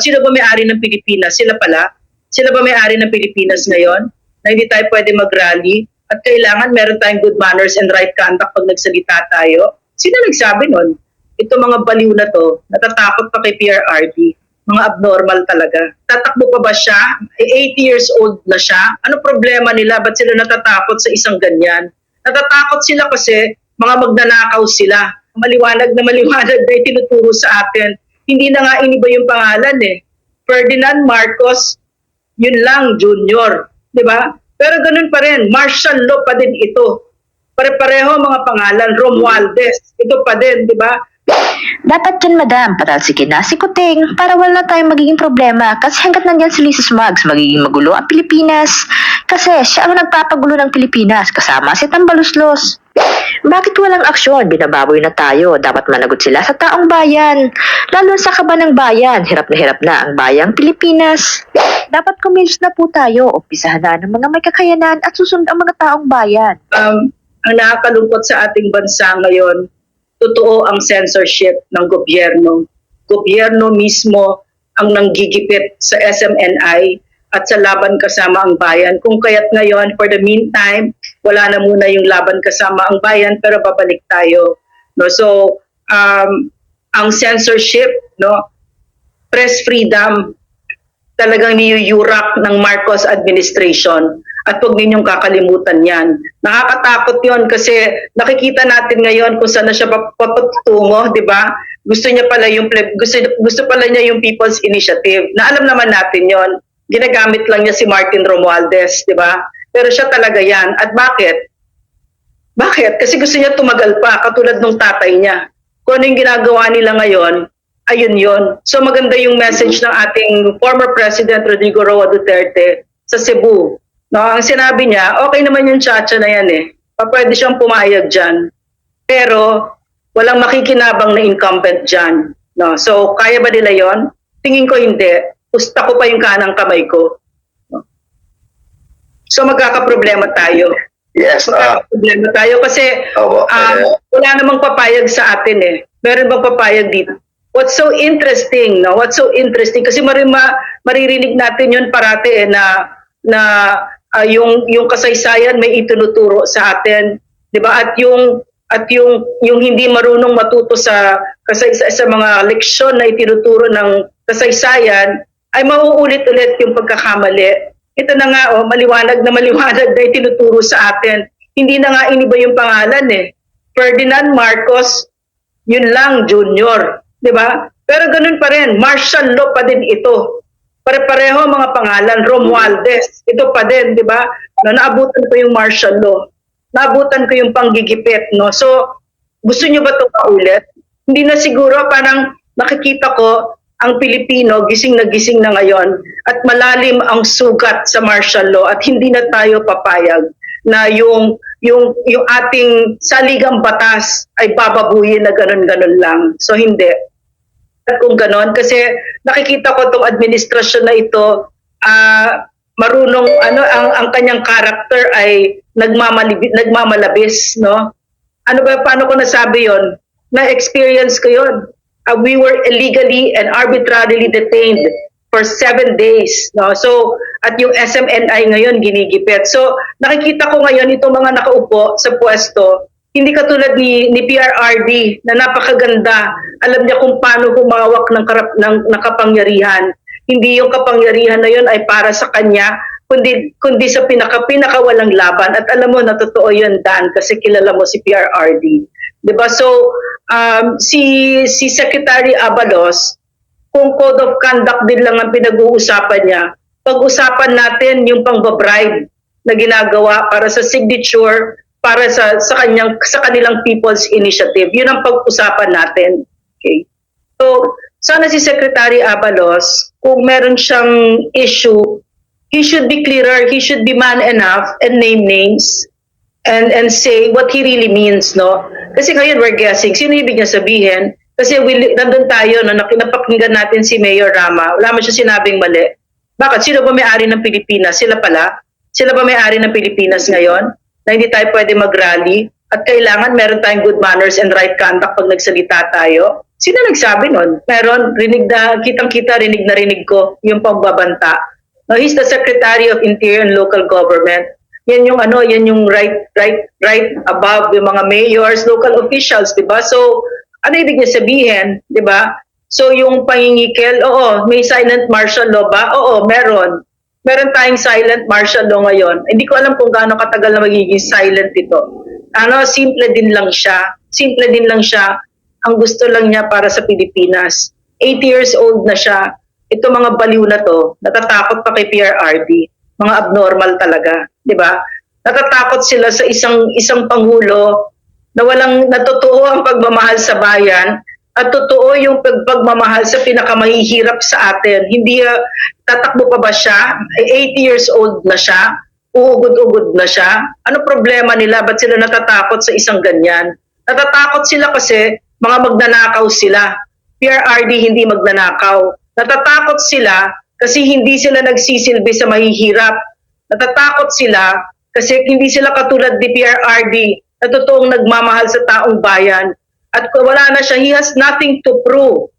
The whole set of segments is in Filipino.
Bakit sino ba may-ari ng Pilipinas? Sila pala? Sila ba may-ari ng Pilipinas ngayon? Na hindi tayo pwede mag-rally? At kailangan meron tayong good manners and right conduct pag nagsalita tayo? Sino nagsabi nun? Ito mga baliw na to, natatakot pa kay PRRD. Mga abnormal talaga. Tatakbo pa ba siya? Eh, 80 years old na siya. Ano problema nila? Ba't sila natatakot sa isang ganyan? Natatakot sila kasi mga magnanakaw sila. Maliwanag na maliwanag na itinuturo sa atin. Hindi na nga iniba yung pangalan eh. Ferdinand Marcos, yun lang, junior. Di ba? Pero ganun pa rin, martial law pa din ito. Pare-pareho mga pangalan, Romualdez, ito pa din, di ba? Dapat yan, madam, patalsikin na si Kuting para wala tayong magiging problema kasi hanggat nandyan si Lisa Smugs, magiging magulo ang Pilipinas. Kasi siya ang nagpapagulo ng Pilipinas kasama si Tambaluslos. Bakit walang aksyon? Binababoy na tayo. Dapat managot sila sa taong bayan. Lalo sa kaba ng bayan. Hirap na hirap na ang bayang Pilipinas. Dapat kumilos na po tayo. Umpisahan na ng mga may kakayanan at susunod ang mga taong bayan. um, ang nakakalungkot sa ating bansa ngayon, totoo ang censorship ng gobyerno. Gobyerno mismo ang nanggigipit sa SMNI at sa laban kasama ang bayan. Kung kaya't ngayon, for the meantime, wala na muna yung laban kasama ang bayan, pero babalik tayo. No? So, um, ang censorship, no? press freedom, talagang niyuyurak ng Marcos administration at huwag ninyong kakalimutan yan. Nakakatakot yon kasi nakikita natin ngayon kung saan na siya pap- papatungo, di ba? Gusto niya pala yung gusto gusto pala niya yung People's Initiative. Na alam naman natin yon. Ginagamit lang niya si Martin Romualdez, di ba? Pero siya talaga yan. At bakit? Bakit? Kasi gusto niya tumagal pa, katulad nung tatay niya. Kung ano yung ginagawa nila ngayon, ayun yon. So maganda yung message ng ating former President Rodrigo Roa Duterte sa Cebu. No, ang sinabi niya, okay naman yung chacha na yan eh. Pwede siyang pumayag dyan. Pero walang makikinabang na incumbent dyan. No, so kaya ba nila yon? Tingin ko hindi. Pusta ko pa yung kanang kamay ko. So magkakaproblema tayo. Yes, ah, Magkakaproblema tayo kasi Um, eh, wala namang papayag sa atin eh. Meron bang papayag dito? What's so interesting, no? What's so interesting kasi marima, maririnig natin 'yun parati eh na na ah, yung yung kasaysayan may itinuturo sa atin, 'di ba? At yung at yung yung hindi marunong matuto sa kasaysa sa mga leksyon na itinuturo ng kasaysayan ay mauulit-ulit yung pagkakamali. Ito na nga oh, maliwanag na maliwanag na itinuturo sa atin. Hindi na nga iniba yung pangalan eh. Ferdinand Marcos, yun lang, junior. Ba? Pero ganun pa rin, martial law pa din ito. Pare-pareho mga pangalan, Romualdez, ito pa din, di ba? No, naabutan ko yung martial law. Naabutan ko yung panggigipit, no? So, gusto nyo ba ito paulit? Hindi na siguro, parang nakikita ko, ang Pilipino gising na gising na ngayon at malalim ang sugat sa martial law at hindi na tayo papayag na yung yung yung ating saligang batas ay bababuyin na ganun-ganun lang. So hindi. At kung ganon, kasi nakikita ko itong administrasyon na ito, ah marunong, ano, ang, ang kanyang character ay nagmamalibis, nagmamalabis, no? Ano ba, paano ko nasabi yon? Na-experience ko yon. Ah, we were illegally and arbitrarily detained for seven days. No? So, at yung SMNI ngayon ginigipit. So, nakikita ko ngayon itong mga nakaupo sa pwesto, hindi katulad ni, ni PRRD na napakaganda. Alam niya kung paano humawak ng, karap, ng, ng kapangyarihan. Hindi yung kapangyarihan na yun ay para sa kanya, kundi, kundi sa pinaka, pinaka walang laban. At alam mo na totoo yun, Dan, kasi kilala mo si PRRD. 'Di ba? So, um, si, si Secretary Abalos, kung code of conduct din lang ang pinag-uusapan niya, pag-usapan natin yung pang-bribe na ginagawa para sa signature para sa sa kanyang sa kanilang people's initiative. Yun ang pag-usapan natin. Okay? So, sana si Secretary Abalos, kung meron siyang issue, he should be clearer, he should be man enough and name names and and say what he really means, no? Kasi ngayon we're guessing, sino ibig niya sabihin? Kasi will, nandun tayo, no, nak- napakinggan natin si Mayor Rama, wala man siya sinabing mali. Bakit? Sino ba may-ari ng Pilipinas? Sila pala? Sila ba may-ari ng Pilipinas ngayon? Na hindi tayo pwede mag-rally? At kailangan meron tayong good manners and right conduct pag nagsalita tayo? Sino nagsabi nun? Meron, rinig na, kitang-kita, rinig na rinig ko yung pagbabanta. No, he's the Secretary of Interior and Local Government. Yan yung ano, yan yung right right right above yung mga mayors, local officials, 'di ba? So, ano ibig niya sabihin, 'di ba? So yung pangingikel, oo, may silent martial law ba? Oo, meron. Meron tayong silent martial law ngayon. Hindi ko alam kung gaano katagal na magiging silent ito. Ano, simple din lang siya. Simple din lang siya. Ang gusto lang niya para sa Pilipinas. 80 years old na siya. Ito mga baliw na to, natatakot pa kay PRRD. Mga abnormal talaga, 'di ba? Natatakot sila sa isang isang pangulo na walang natotoo ang pagmamahal sa bayan at totoo yung pag- pagmamahal sa pinakamahihirap sa atin. Hindi ah, tatakbo pa ba siya? Eh, 80 years old na siya. Uugod-ugod na siya. Ano problema nila? Ba't sila natatakot sa isang ganyan? Natatakot sila kasi mga magnanakaw sila. PRRD hindi magnanakaw. Natatakot sila kasi hindi sila nagsisilbi sa mahihirap. Natatakot sila kasi hindi sila katulad ni PRRD na totoong nagmamahal sa taong bayan. At wala na siya, he has nothing to prove.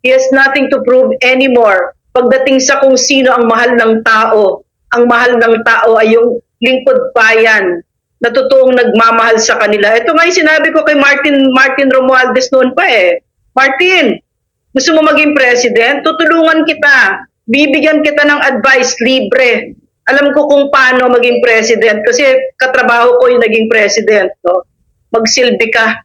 He has nothing to prove anymore. Pagdating sa kung sino ang mahal ng tao, ang mahal ng tao ay yung lingkod bayan na totoong nagmamahal sa kanila. Ito nga yung sinabi ko kay Martin Martin Romualdez noon pa eh. Martin, gusto mo maging president? Tutulungan kita. Bibigyan kita ng advice libre. Alam ko kung paano maging president kasi katrabaho ko yung naging president. No? Magsilbi ka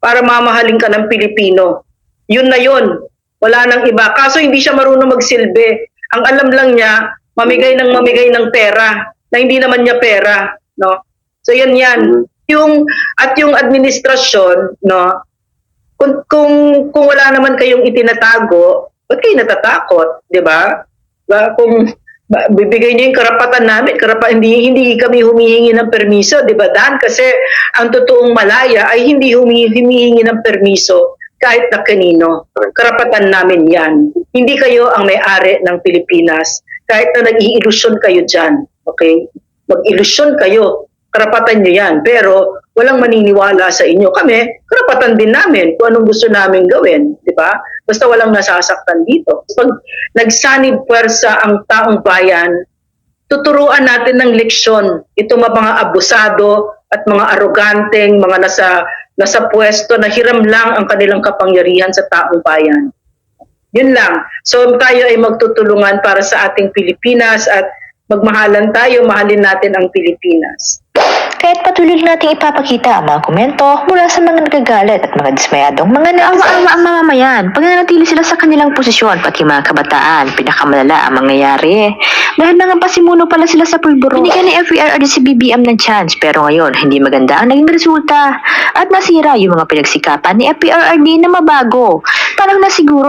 para mamahalin ka ng Pilipino. Yun na yun. Wala nang iba. Kaso hindi siya marunong magsilbi. Ang alam lang niya, mamigay ng mamigay ng pera na hindi naman niya pera. No? So yan yan. Yung, at yung administrasyon, no, kung, kung, kung wala naman kayong itinatago, ba't kayo natatakot? Di ba? Ba, Kung ba, bibigay niyo yung karapatan namin, karapa, hindi, hindi kami humihingi ng permiso, di ba Dan? Kasi ang totoong malaya ay hindi humihingi ng permiso kahit na kanino. Karapatan namin yan. Hindi kayo ang may-ari ng Pilipinas. Kahit na nag-iilusyon kayo dyan. Okay? Mag-ilusyon kayo. Karapatan nyo yan. Pero walang maniniwala sa inyo. Kami, karapatan din namin kung anong gusto namin gawin. Di ba? Basta walang nasasaktan dito. Pag nagsanib puwersa ang taong bayan, tuturuan natin ng leksyon ito mga abusado at mga aroganteng mga nasa nasa pwesto na hiram lang ang kanilang kapangyarihan sa taong bayan. Yun lang. So tayo ay magtutulungan para sa ating Pilipinas at magmahalan tayo, mahalin natin ang Pilipinas. Kaya't patuloy nating ipapakita ang mga komento mula sa mga nagagalit at mga dismayadong mga naawa-awa ang mamamayan pag nanatili sila sa kanilang posisyon pati mga kabataan, pinakamalala ang mangyayari. Dahil mga pasimuno pala sila sa pulburo. Binigyan ni FERRD si BBM ng chance pero ngayon hindi maganda ang naging resulta at nasira yung mga pinagsikapan ni FERRD na mabago. Parang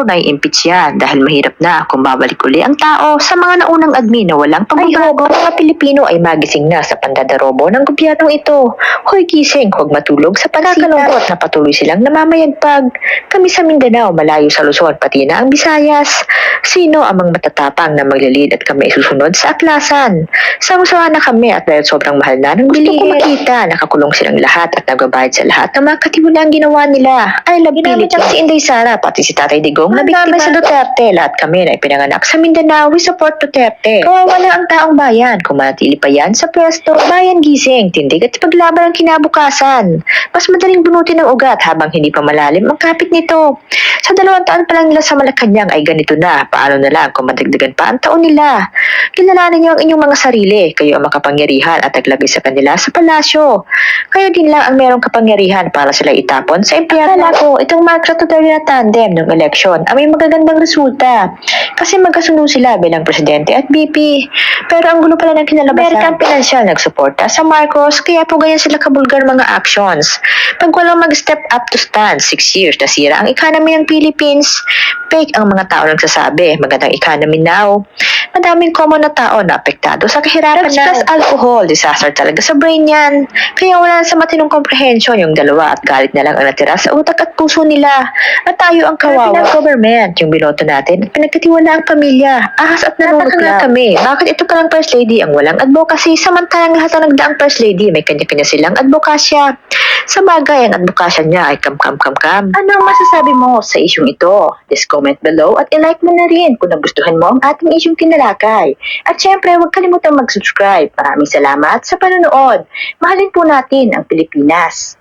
na i-impeach yan dahil mahirap na kung babalik uli ang tao sa mga naunang admin na walang pagbabago. Mga Pilipino ay magising na sa pandadarobo ng gobyernong ito. Hoy gising, huwag matulog sa pagkakalungkot na patuloy silang namamayagpag. Kami sa Mindanao, malayo sa Luzon, pati na ang Visayas. Sino ang mga matatapang na maglalid at kami susunod sa aklasan? Sawa-sawa na kami at dahil sobrang mahal na ng gusto ko makita, nakakulong silang lahat at nagbabayad sa lahat ng mga katimulang ginawa nila. Ay, labilit lang si Inday Sara, pati si Tatay Digong na biktima sa Duterte. Lahat kami na ipinanganak sa Mindanao, we support Duterte. Kawawa na ang taong bayan. Kung manatili pa yan sa pwesto, bayan gising, tindig at paglaban ang kinabukasan. Mas madaling bunutin ng ugat habang hindi pa malalim ang kapit nito. Sa dalawang taon pa lang nila sa Malacanang ay ganito na. Paano na lang kung madagdagan pa ang taon nila? Kilalanin niyo ang inyong mga sarili. Kayo ang makapangyarihan at naglagay sa kanila sa palasyo. Kayo din lang ang merong kapangyarihan para sila itapon sa empleyado. Ko, itong Marcos Duterte na tandem ng eleksyon ay may magagandang resulta. Kasi magkasundo sila bilang presidente at BP. Pero ang gulo pala ng kinalabasan. American Financial nagsuporta sa Marcos kaya po ganyan sila kabulgar mga actions. Pag walang mag-step up to stand, 6 years nasira ang economy ng Philippines. Fake ang mga tao nagsasabi, magandang economy now. Madaming common na tao na apektado sa kahirapan That's na. just alcohol, disaster talaga sa brain yan. Kaya wala sa matinong comprehension yung dalawa at galit na lang ang natira sa utak at puso nila. At tayo ang kawawa. government, yung binoto natin, at pinagkatiwala ang pamilya. Ahas at nanunod kami. Bakit ito pa parang First Lady ang walang advocacy, samantalang lahat ng nagdaang First Lady may kanya-kanya silang advokasya. Sa bagay, ang advokasya niya ay kam-kam-kam-kam. Ano ang masasabi mo sa isyong ito? Just comment below at ilike mo na rin kung nagustuhan mo ang ating isyong kinalakay. At syempre, huwag kalimutan mag-subscribe. Maraming salamat sa panonood. Mahalin po natin ang Pilipinas.